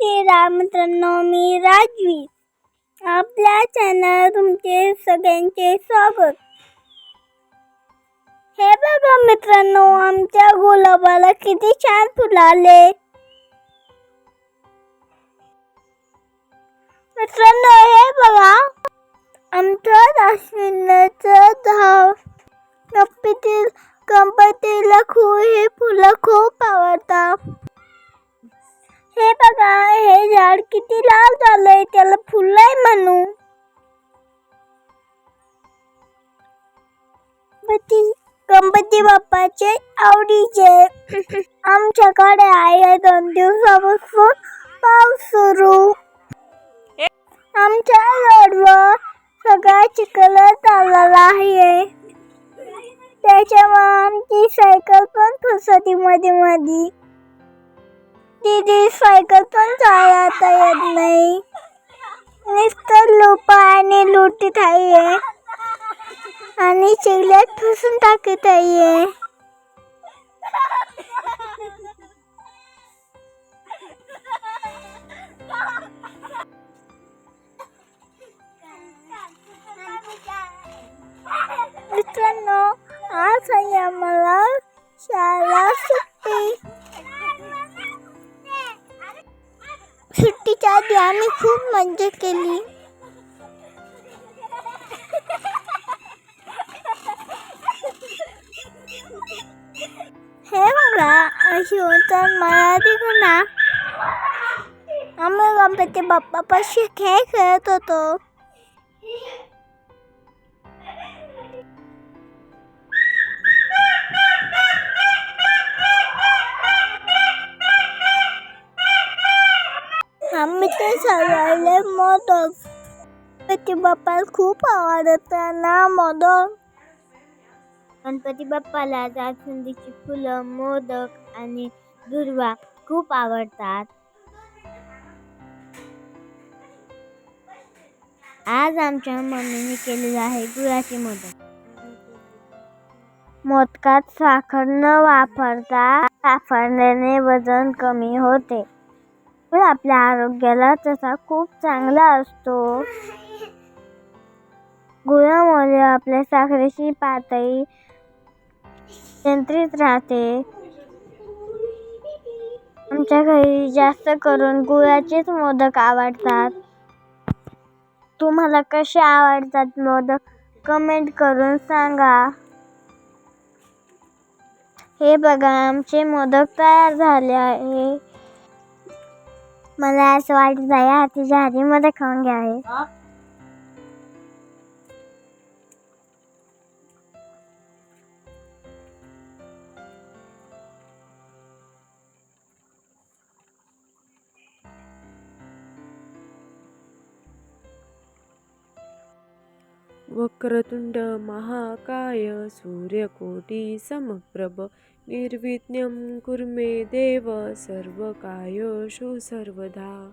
श्रीराम मित्रांनो मी राजवी. आपल्या चॅनल तुमचे सगळ्यांचे स्वागत. हे बघा मित्रांनो आमच्या गुलाबाला किती छान फुलाले मित्रांनो हे बघा आमच्या अश्विनाचं धाव गणपती गणपतीला खूप हे फुलं खूप आवडतात. हे बघा हे झाड किती लाल झालंय त्याला फुलं आहे म्हणू. गणपती गणपती बाप्पाचे आवडीचे. आमच्याकडे आहे दोन दिवसापासून पाऊस सुरू. आमच्या रोडवर सगळा चिखल चाललेला आहे. त्याच्यामुळे आमची सायकल पण फसती मध्ये मध्ये तिची सायकल पण चालता येत नाही. नुसतं लोप आणि लुटीत आहे आणि चिगल्यात फसून टाकत आहे. मित्रांनो आज आई आम्हाला शाळा सुट्टीच्या आधी आम्ही खूप मजा केली. हे बघा अशी होतात मराठी गुन्हा आम्ही गणपती बाप्पापाशी खेळ खेळत होतो. ते सगळे मोदक. गणपती बाप्पाला खूप आवडत ना मोदक? गणपती बाप्पाला जास्वंदीची फुलं मोदक आणि दुर्वा खूप आवडतात. आज आमच्या मम्मीने केलेले आहे गुळाचे मोदक. मोदकात साखर न वापरता वापरल्याने वजन कमी होते. पण आपल्या आरोग्याला तसा खूप चांगला असतो. गुळामुळे आपल्या साखरेची पातळी नियंत्रित राहते. आमच्या घरी जास्त करून गुळाचेच मोदक आवडतात. तुम्हाला कसे आवडतात मोदक? कमेंट करून सांगा. हे बघा आमचे मोदक तयार झाले आहे. मला असं वाटत आहे हातीच्या हातीमध्ये खाऊन घ्यावे वक्रतुंड महाकाय सूर्यकोटी समप्रभ निर्विघ्नं कुर्मे देव सर्वकायशु सर्वदा.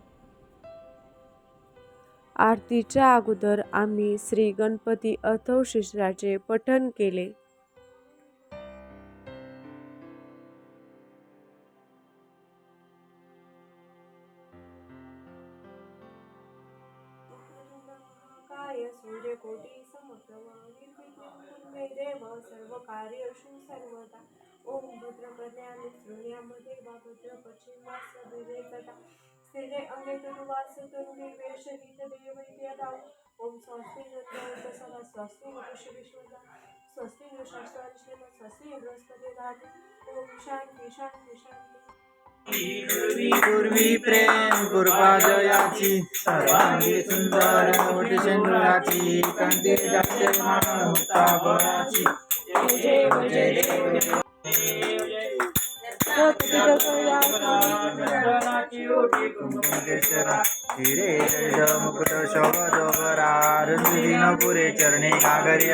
आरतीच्या अगोदर आम्ही श्री गणपती अथर्वशीर्षाचे पठण केले. सूर्यकोटी समप्रभ निर्विघ्नं कुर्मे देव सर्व कार्येषु सर्वदा. ओम भद्रकन्यामि शृणुयामते वा भद्र पश्चिमास सदरे तथा स्थिरे अंगे तनुवास तनुर्वेश देवैर्यदाव ओम स्वस्ति नंदवत सदा स्वस्ति ऋषि विश्वदा स्वस्ति न शास्त्राश्रम स्वस्ति बृहस्पती धातु ओम शांती शांती शांती। पूर्वी प्रेम गुरुपादयाची सर्वांगी सुंदर मोठी शेंदुराची कंठी जाते मुक्ता बळाची जय जय जय हिरे जय मुकुट शोभरा रणुदीन पुरे चरणी गागरी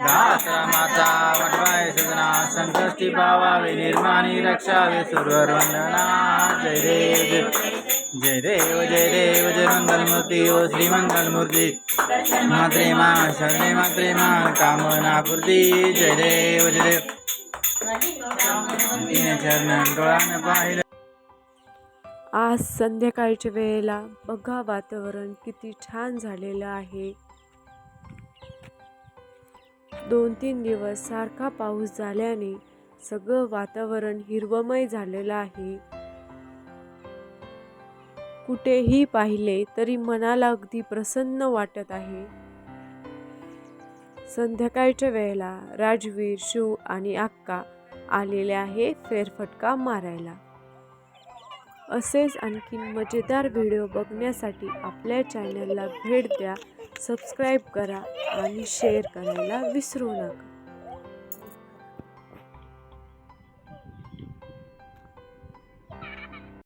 माता वटवाय सजना संकष्टी पावावे निर्माणी रक्षावे सुरवंदना जय देव जय देव जय देव जय मंगलमूर्ती ओ श्री मंगलमूर्ती मात्रे मा शरणे मात्रे मा कामना पूर्ती. जय देव जय देव. चरण डोळ्यानं पाहिलं. आज संध्याकाळच्या वेळेला बघा वातावरण किती छान झालेलं आहे. दोन तीन दिवस सारखा पाऊस झाल्याने सगळं वातावरण हिरवमय झालेलं आहे. कुठेही पाहिले तरी मनाला अगदी प्रसन्न वाटत आहे. संध्याकाळच्या वेळेला राजवीर शिव आणि अक्का आलेले आहे फेरफटका मारायला. असेच आणखीन मजेदार व्हिडिओ बघण्यासाठी आपल्या चॅनलला भेट द्या. सबस्क्राईब करा आणि शेअर करायला विसरू नका.